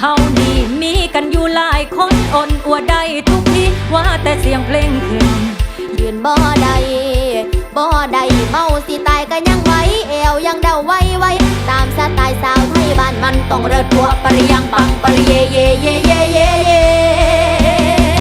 เฮานี่มีกันอยู่หลายคนอ่อนอวดได้ทุกทีว่าแต่เสียงเพลงขึ้นยืนบ่ได้บ่ได้เมาสิตายกันยังไหวเอวยังเดาไว้ไว้ ตามสไตล์สาวไทยบ้านมันต้องเริดตัวปริยังปังปริเยเยเย